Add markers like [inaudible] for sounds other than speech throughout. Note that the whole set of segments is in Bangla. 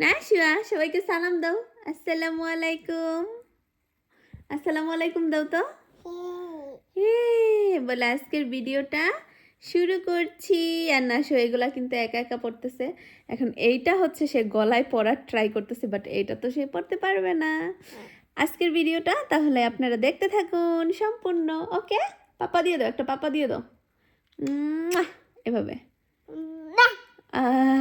না শিবা সবাইকে সালাম দাও। আসসালামু আলাইকুম। আসসালামু আলাইকুম দাও তো। হে। বলে আজকের ভিডিওটা শুরু করছি। আর না শো এগুলা কিন্তু একা একা পড়তেছে। এখন এইটা হচ্ছে সে গলায় পরার ট্রাই করতেছে বাট এইটা তো সে পড়তে পারবে না। আজকের ভিডিওটা তাহলে আপনারা দেখতে থাকুন সম্পূর্ণ ওকে? পাপা দিয়ে দাও একটা পাপা দিয়ে দাও। এভাবে। আহ,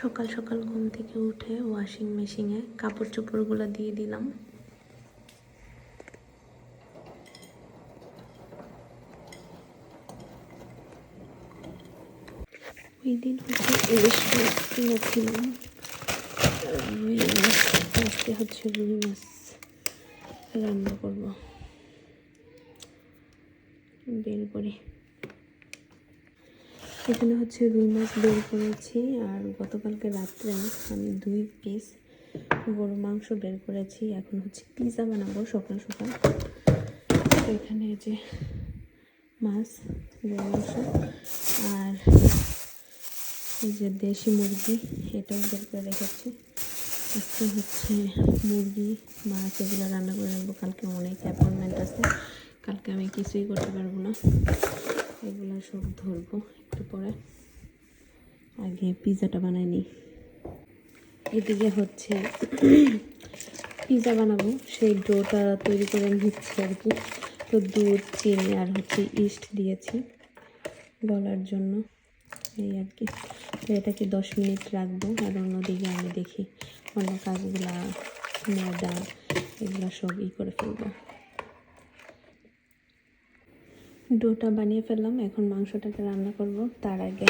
সকাল সকাল ঘুম থেকে উঠে ওয়াশিং মেশিনে কাপড় চোপড়গুলো দিয়ে দিলাম। ওই দিন হচ্ছে ইলিশ মাছ কিনেছিলাম। রুই মাছ, আজকে হচ্ছে রুই মাছ রান্না করব। বের করে। এখানে হচ্ছে রুই মাছ বের করেছি আর গতকালকে রাত্রে আমি দুই পিস গরু মাংস বের করেছি। এখন হচ্ছে পিৎজা বানাবো সকাল সকাল। এখানে যে মাছ গরু মাংস আর এই যে দেশি মুরগি, এটাও বের করে রেখেছি। আজকে হচ্ছে মুরগি, মাছ এগুলো রান্না করে রাখব। কালকে অনেক অ্যাপয়েন্টমেন্ট আছে। কালকে আমি কিছুই করতে পারব না। এগুলো সব ধরবো। একটু পরে। আগে পিৎজাটা বানাই নিই এদিকে হচ্ছে [clears throat] পিৎজা বানাবো। সেই ডোটা তৈরি করে নিচ্ছি আর কি। তো দুধ, চিনি আর হচ্ছে ইস্ট দিয়েছি গলার জন্য। এই আর কি। তো এটাকে দশ মিনিট রাখব আর অন্যদিকে আমি দেখি অন্য কাজগুলা, ময়দা, এগুলো সব ই করে ফেলব। ডোটা বানিয়ে ফেললাম, এখন মাংসটাকে রান্না করব তার আগে।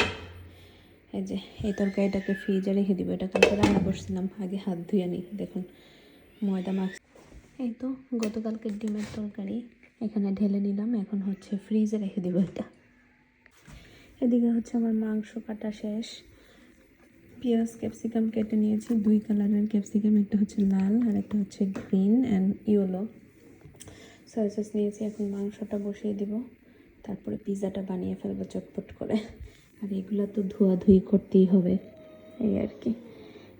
এই যে, এই তরকারিটাকে ফ্রিজে রেখে দিব। এটা কালকে রান্না করছিলাম, আগে হাত ধুয়ে নিই, দেখুন। ময়দা মাছ এই তো, গতকালকে ডিমের তরকারি, এখানে ঢেলে নিলাম, এখন হচ্ছে ফ্রিজে রেখে দিব এটা। এদিকে হচ্ছে আমার মাংস কাটা শেষ। পেঁয়াজ, ক্যাপসিকাম কেটে নিয়েছি, দুই কালারের ক্যাপসিকাম, একটা হচ্ছে লাল আর একটা হচ্ছে green and yellow soya sauce নিয়েছি, এখন মাংসটা বসিয়ে দিব। তারপরে পিৎজাটা বানিয়ে ফেলব চটপট করে। আর এগুলো তো ধোয়াধুয়ি করতেই হবে, এই আর কি।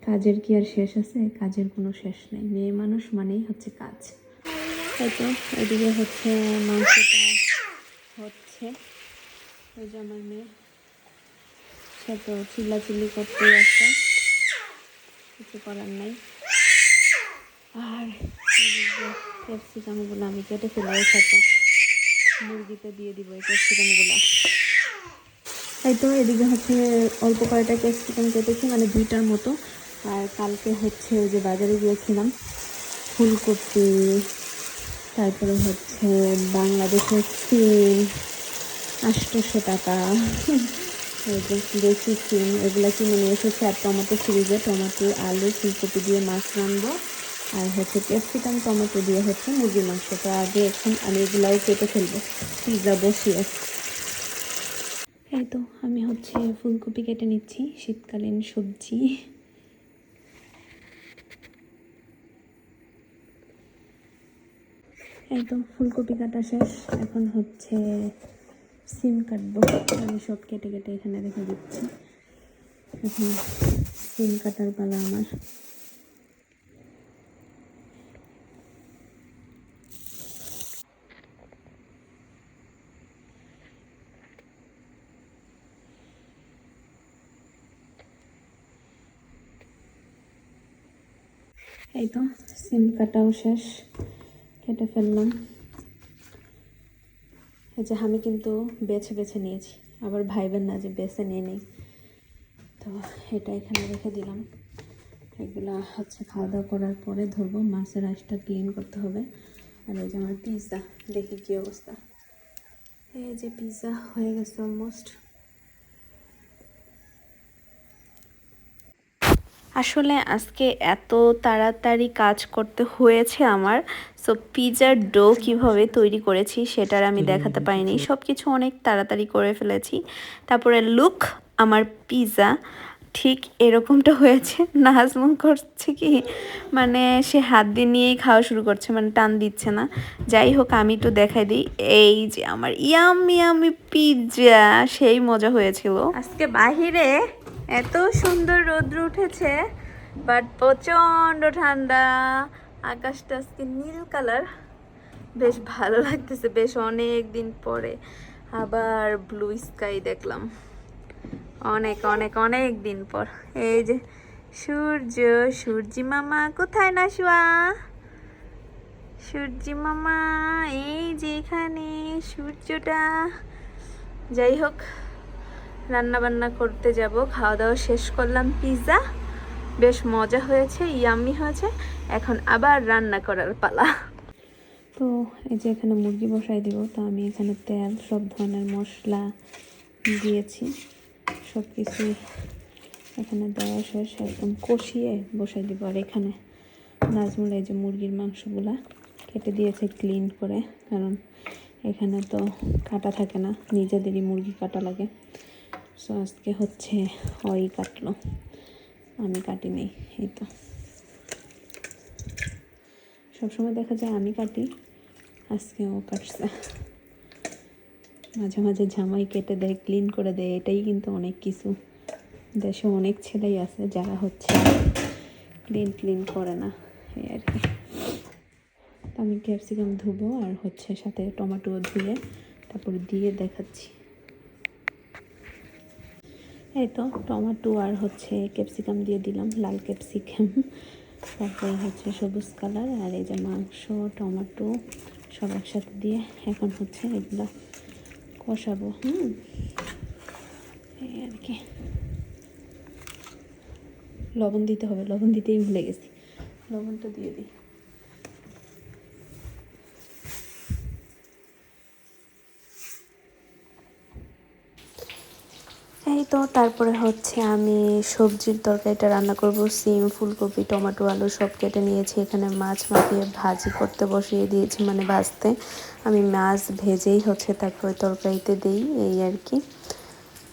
কাজের কি আর শেষ আছে? কাজের কোনো শেষ নেই। মেয়ে মানুষ মানেই হচ্ছে কাজ। হয়তো এদিকে হচ্ছে মাংসটা হচ্ছে। ওই যে আমার মেয়ে। সে তো চিল্লাচিল্লি করতেই আছে কিছু করার নাই। আর ক্যাপসিকামগুলো আমি কেটে ফেলে সাথে মুরগিতে দিয়ে দিব এই ক্যাপসিকামগুলো এই তো এদিকে হচ্ছে অল্প কয়েকটা ক্যাপসিকাম কেটেছি মানে দুইটার মতো। আর কালকে হচ্ছে ওই যে বাজারে গিয়েছিলাম, ফুলকপি, তারপরে হচ্ছে বাংলাদেশের সিম, আটশোশো টাকা। দেশি সিম, এগুলো কিনে নিয়ে এসেছি। আর টমেটো ফ্রিজে টমেটো, আলু, ফুলকপি দিয়ে মাছ রানবো আর হচ্ছে ক্যাপসিকাম, টমেটো দিয়ে হচ্ছে মুরগির মাংস তো আগে এখন আমি এগুলাও কেটে ফেলব। পিৎজা বসিয়ে। এই তো আমি হচ্ছে ফুলকপি কেটে নিচ্ছি, শীতকালীন সবজি। এই তো ফুলকপি কাটা শেষ, এখন হচ্ছে সিম কাটবো। আমি সব কেটে কেটে এখানে রেখে দিচ্ছি। এখন সিম কাটার পালা আমার। এই তো, সিম কাটাও শেষ, কেটে ফেললাম। এই যে আমি কিন্তু বেছে বেছে নিয়েছি, আবার ভাইবেন না যে বেছে নিয়ে নেই। তো এটা এখানে রেখে দিলাম। এগুলা হচ্ছে খাওয়া দাওয়া করার পরে ধরবো, মাছের আঁশটা ক্লিন করতে হবে। আর এই যে আমার পিৎজা দেখি কী অবস্থা। এই যে পিৎজা হয়ে গেছে অলমোস্ট আসলে আজকে এত তাড়াতাড়ি কাজ করতে হয়েছে আমার। সো পিজার ডো কীভাবে তৈরি করেছি সেটার আমি দেখাতে পারিনি। সব কিছু অনেক তাড়াতাড়ি করে ফেলেছি। তারপরে লুক আমার পিজা ঠিক এরকমটা হয়েছে। নাজমুন করছে কি? মানে সে হাত দিয়ে নিয়েই খাওয়া শুরু করছে মানে টান দিচ্ছে না। যাই হোক আমি একটু দেখাই দিই। এই যে আমার ইয়াম ইয়ামি পিৎজা সেই মজা হয়েছিল। আজকে বাহিরে এত সুন্দর রোদ্র উঠেছে বাট প্রচণ্ড ঠান্ডা। আকাশটা আজকে নীল কালার। বেশ ভালো লাগতেছে, বেশ অনেক দিন পরে আবার ব্লু স্কাই দেখলাম। অনেক অনেক অনেক দিন পর। এই যে সূর্য, সূর্যি মামা, কোথায় না শুয়া? সূর্যি মামা, এই যে এখানে সূর্যটা। যাই হোক। রান্না বান্না করতে যাব খাওয়া দাওয়া শেষ করলাম পিৎজা বেশ মজা হয়েছে ইয়াম্মি হয়েছে। এখন আবার রান্না করার পালা। তো এই যে এখানে মুরগি বসাই দিব, তো আমি এখানে তেল, সব ধরনের মশলা দিয়েছি। সব কিছুই এখানে দেওয়া শেষ, একদম কষিয়ে বসাই দিব। আর এখানে নাজমুল এই যে মুরগির মাংসগুলা কেটে দিয়েছে ক্লিন করে, কারণ এখানে তো কাটা থাকে না, নিজেদেরই মুরগি কাটা লাগে। সো আজকে হচ্ছে ওই কাটলো। আমি কাটি নেই, এই তো। সবসময় দেখা যায় আমি কাটি, আজকে ও কাটছে। মাঝে মাঝে জামাই কেটে দেয় ক্লিন করে দেয়, এটাই কিন্তু অনেক কিছু। দেশে অনেক ছেলেই আছে যারা হচ্ছে ক্লিন ক্লিন করে না, এই আর কি। আমি ক্যাপসিকাম ধুবো আর হচ্ছে সাথে টমেটো ধুয়ে তারপর দিয়ে দেখাচ্ছি। এই তো টমেটো আর হচ্ছে ক্যাপসিকাম দিয়ে দিলাম, লাল ক্যাপসিকাম। তারপরে হচ্ছে সবুজ কালার আর এই যে মাংস, টমেটো সব একসাথে দিয়ে এখন হচ্ছে এগুলো কষাবো, হুম? এই আর কি। লবণ দিতে হবে, লবণ দিতেই ভুলে গেছি। লবণটা দিয়ে দিই। এই তো। তারপরে হচ্ছে আমি সবজির তরকারিটা রান্না করব, সিম, ফুলকপি, টমেটো, আলু সব কেটে নিয়েছি। এখানে মাছ মাখিয়ে ভাজি করতে বসিয়ে দিয়েছি মানে ভাজতে। আমি মাছ ভেজেই হচ্ছে তারপরে তরকারিতে দিই, এই আর কি।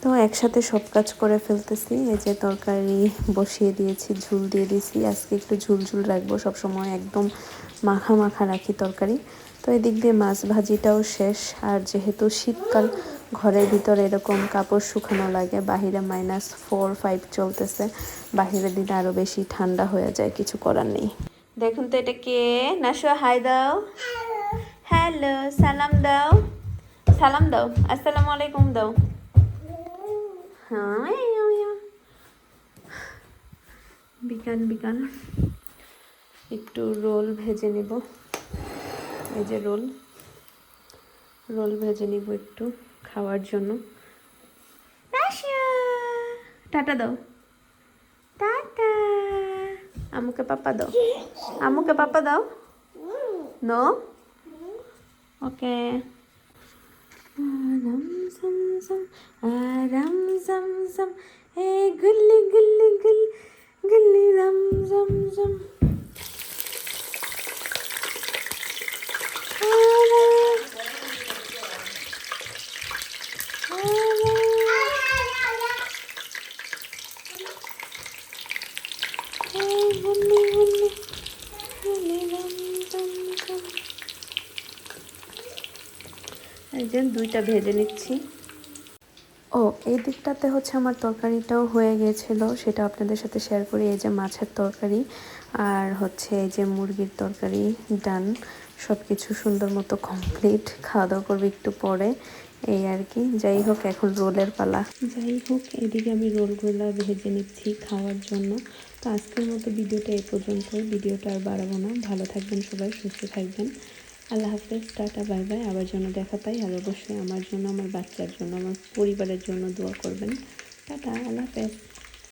তো একসাথে সব কাজ করে ফেলতেছি। এই যে তরকারি বসিয়ে দিয়েছি, ঝুল দিয়ে দিয়েছি আজকে একটু ঝুল ঝুল রাখব, সবসময় একদম মাখা মাখা রাখি তরকারি। তো এদিক দিয়ে মাছ ভাজিটাও শেষ। আর যেহেতু শীতকাল ঘরের ভিতরে এরকম কাপড় শুকানো লাগে, বাহিরে মাইনাস ফোর ফাইভ চলতেছে বাহিরের দিন আরও বেশি ঠান্ডা হয়ে যায়, কিছু করার নেই। দেখুন তো এটা কে? নাসুয়া হাই দাও। হ্যালো সালাম দাও। সালাম দাও, আসসালামু আলাইকুম দাও। হ্যাঁ বিকাল বিকাল একটু রোল ভেজে নিব। এই যে রোল। রোল ভেজে নিব একটু। খাওয়ার জন্য। টাটা দাও। টাটা আমুকে পাপা দাও। আমুকে পাপা দাও। নো ওকে আরাম জম জম আরাম জম জম এ গুল্লি গুল্লি গুল গুল্লি রাম জম এই যে দুইটা ভেজে নিচ্ছি। ও এই দিকটাতে হচ্ছে আমার তরকারিটাও হয়ে গিয়েছিল সেটা আপনাদের সাথে শেয়ার করি এই যে মাছের তরকারি আর হচ্ছে এই যে মুরগির তরকারি ডান সব কিছু সুন্দর মতো কমপ্লিট খাওয়া দাওয়া করব একটু পরে এই আর কি। যাই হোক এখন রোলের পালা। যাই হোক এদিকে আমি রোলগুলো ভেজে নিচ্ছি খাওয়ার জন্য। তো আজকের মতো ভিডিওটা এই পর্যন্ত ভিডিওটা আর বাড়াবো না। ভালো থাকবেন সবাই সুস্থ থাকবেন। আল্লাহ হাফেজ, টাটা, বাই বাই। আবার জন্য দেখা পাই, আর অবশ্যই আমার জন্য, আমার বাচ্চার জন্য, আমার পরিবারের জন্য দোয়া করবেন। টাটা, আল্লাহ হাফেজ।